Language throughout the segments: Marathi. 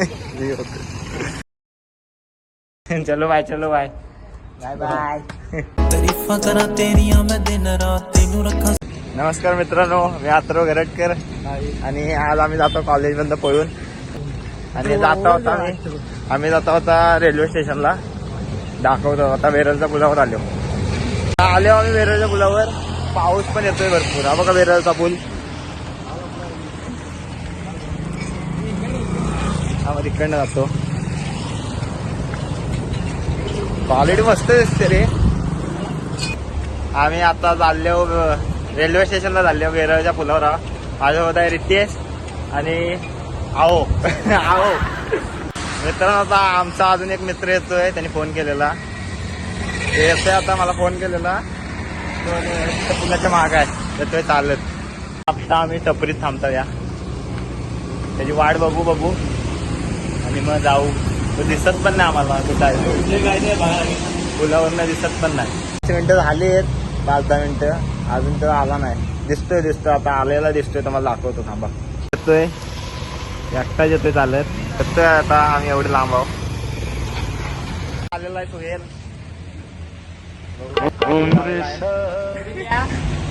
चलो बाय चलो बाय बाय बाय नमस्कार मित्रांनो मी आत्रो गरटकर आणि आज आम्ही जातो कॉलेज बंद पळून. आणि जाता होता आम्ही. आम्ही जाता होता रेल्वे स्टेशनला. दाखवतो आता वेरलच्या पुलावर आलो. आलो आम्ही वेरलच्या पुलावर. पाऊस पण येतोय भरपूर. हा बघा वेरलचा पूल. हा तिकडनं जातो. क्वालिटी मस्त दिसते रे. आम्ही आता चाललो रेल्वे स्टेशनला चाललो वेरळच्या पुलावर. माझ्या होत आहे रितेश आणि आओ आओ मित्रांनो आता आमचा अजून एक मित्र येतोय त्यांनी फोन केलेला. ते येतोय आता मला फोन केलेला. तो पुलाच्या माग आहे. येतोय चालत. आता आम्ही टपरीत थांबतो या. त्याची वाट बघू बघू. आणि मग जाऊ. तो दिसत पण नाही आम्हाला कुठं आहे पुलावरनं दिसत पण नाही. पाच मिनिटं झाली आहेत. पाच दहा मिनिटं. अजून तर आला नाही. दिसतोय दिसतोय. आता आलेला दिसतोय तुम्हाला दाखवतो. थांबा. येतोय. एकटाच येतोय चालत. येतोय आता आम्ही एवढे लांब आहोत. आलेला आहे सुहेल.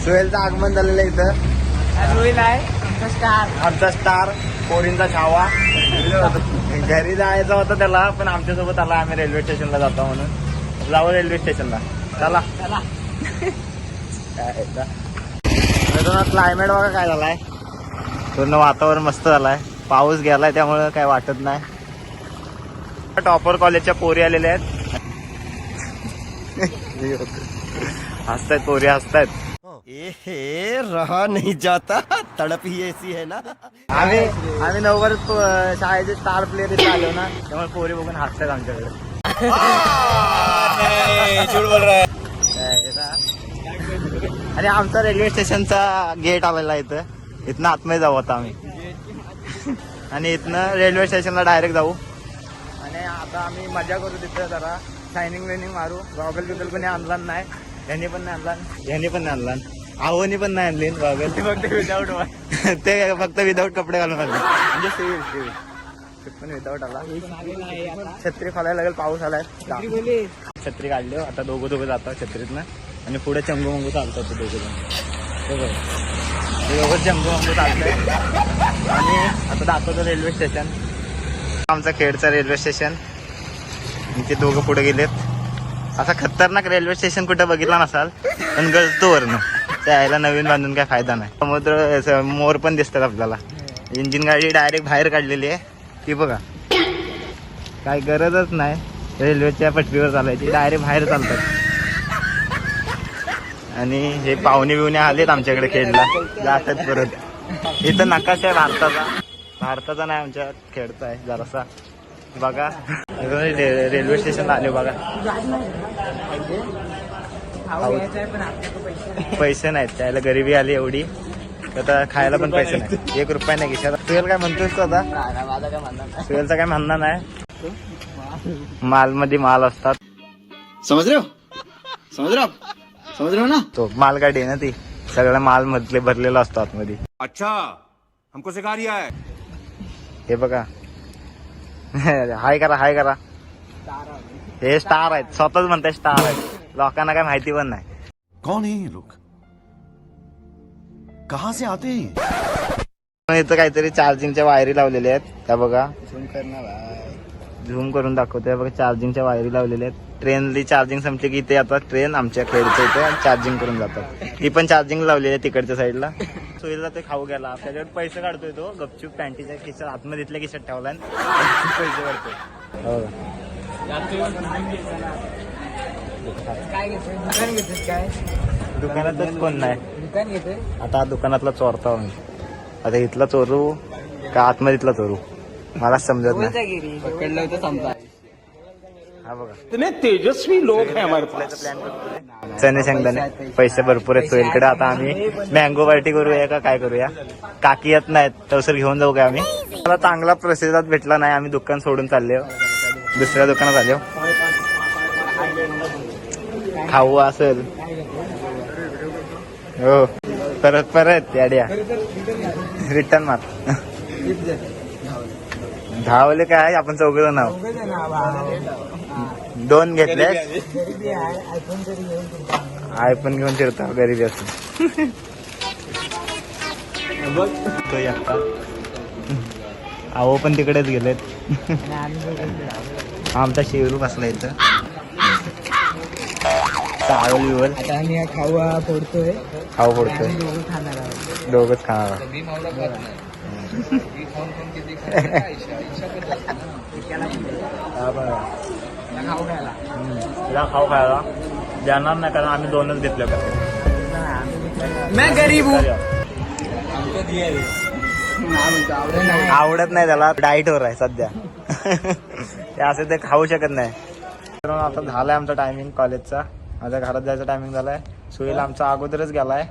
सुहेलचं आगमन झालेलं आहे इथं. आमचा स्टार पोरींचा छावा. घरी जायचं होतं त्याला पण आमच्यासोबत आला आम्ही रेल्वे स्टेशनला जातो म्हणून. जाऊ रेल्वे स्टेशनला चला. काय क्लायमेट बघा काय झालाय. पूर्ण वातावरण मस्त झालाय. पाऊस गेलाय त्यामुळे काय वाटत नाही. टॉपर कॉलेजच्या पोरी आलेल्या आहेत. हसतायत पोरी हसतायत. ए रहा नहीं जाता। तड़प ही ऐसी है ना। आम्ही आम्ही नववर शाळेचे स्टार प्लेअर इथे आलो ना त्यामुळे पोरी बघून हसतात आमच्याकडे. अरे आणि आमचा रेल्वे स्टेशनचा गेट आलेला इथं. इथनं आतमध्ये जाऊ आता आम्ही. आणि इथनं रेल्वे स्टेशनला डायरेक्ट जाऊ. आणि आता आम्ही मजा करू तिथं जरा. शायनिंग वेनिंग मारू. गॉगल बिगल पण आणला नाही. ह्यांनी पण नाही आणला. ह्यांनी पण नाही आणला. आहोनी पण नाही आणली. गॉगल फक्त विदाऊट ते फक्त विदाऊट कपडे घालून आणले. म्हणजे सिव्हिल सिव्हिल पण विदाऊट आला. छत्री खोलायला लागेल पाऊस आलाय. छत्री काढली हो. आता दोघं दोघं जातात छत्रीतनं. आणि पुढे चंगू मंगू चालतात ते दोघं जण. दोघं चंगू मंगू चालतंय. आणि आता दाखवतो रेल्वे स्टेशन आमचा खेडचा रेल्वे स्टेशन आणि ते दोघं पुढे गेलेत. असा खतरनाक रेल्वे स्टेशन कुठं बघितला नसाल पण गळतो वरनं त्या यायला नवीन बांधून काय फायदा नाही. समुद्र असं मोर पण दिसतात आपल्याला. इंजिन गाडी डायरेक्ट बाहेर काढलेली आहे. ती बघा. काय गरजच नाही. रेल्वेच्या पटरीवर चालायची. डायरेक्ट बाहेर चालतात. आणि हे पाहुणे बिवणे आलेत आमच्याकडे खेळला जातात परत. इथं नकाश आहे भारताचा. भारताचा नाही आमच्या खेळचा आहे जरासा. बघा. रे- रेल्वे स्टेशनला आले बघा. पैसे नाहीत. त्याला गरिबी आली एवढी. आता खायला पण पैसे नाही एक रुपया नाही खिशात सुहेल काय म्हणतोस तू आता? सुहेलचं काय म्हणणं नाही. माल मध्ये माल असतात समझ रहे हो समझ रहे हो आप समझ रहे हो ना? तो मालगाडी आहे ना ती. सगळं माल मधले भरलेला असतो आतमध्ये. अच्छा हमको सिखा रिया है हे बघा. हाय करा हाय करा. हे स्टार आहेत. स्वतःच म्हणताय स्टार आहेत. लोकांना काय माहिती पण नाही. कौन है लोग? कहाँ से आते हैं इथं काहीतरी चार्जिंगच्या वायरी लावलेल्या आहेत. त्या बघा. झूम करून दाखवतोय. बघा चार्जिंगच्या वायरी लावलेल्या आहेत. ट्रेनली चार्जिंग संपली की इथे येतात ट्रेन आमच्या खेडच्या इथे चार्जिंग करून जातात. ती पण चार्जिंग लावलेली आहे तिकडच्या साईडला. सोयीला ते खाऊ गेला त्याच्यावर पैसे काढतोय तो. गपचूप पॅन्टीच्या खिशात आतमध्ये इथल्या खिशात ठेवलाय आणि पैसे काढतोय. दुकानातच कोण नाही. आता दुकानातला चोरता मी आता इथला चोरू का आतमधीतला चोरू? मला समजत नाही. हा बघा. इतने तेजस्वी लोग हैं हमारे प्लॅन चणे शेंगदाणे. पैसे भरपूर आहेत सोयीकडे आता आम्ही मँगो पार्टी करूया का काय करूया? काकी येत नाहीत. तवसर घेऊन जाऊ काय आम्ही? मला चांगला प्रतिसाद भेटला नाही. आम्ही दुकान सोडून चालले दुसऱ्या दुकानात आलो खाऊ असेल. हो. परत परत याड्या. रिटर्न मार. धावले काय? आपण चौघ आहोत. दोन घेतले आयफोन घेऊन फिरतो गरीबी असून आहो पण तिकडेच गेलेत. आमचा शेरू बसला इथं. चावल बिवल. आता आम्ही खावा फोडतोय. खाऊ पडतोय दोघं खाणार आहोत. दोघच खाणार. हा बघा. खाऊ खायला. तिला खाऊ खायला. जाणार नाही कारण आम्ही दोनच घेतले का मैं गरीब हूँ. आवडत नाही त्याला. डाईट वर आहे सध्या. ते असे ते खाऊ शकत नाही. तर आता झालाय आमचा टायमिंग कॉलेजचा माझ्या घरात जायचा टायमिंग झालाय. सुहेल आमचा अगोदरच गेलाय.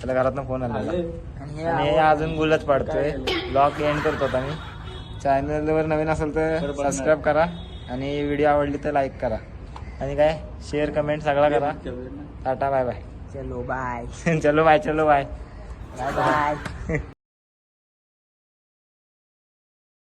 त्याला घरातनं फोन आलेला. आणि अजून गुलच पाडतोय. ब्लॉग एंड करतो आता मी. चॅनलवर नवीन असेल तर सबस्क्राईब करा. आणि व्हिडिओ आवडली तर लाईक करा. आणि काय? शेअर कमेंट सगळा करा. टाटा बाय बाय चलो बाय चलो बाय चलो बाय बाय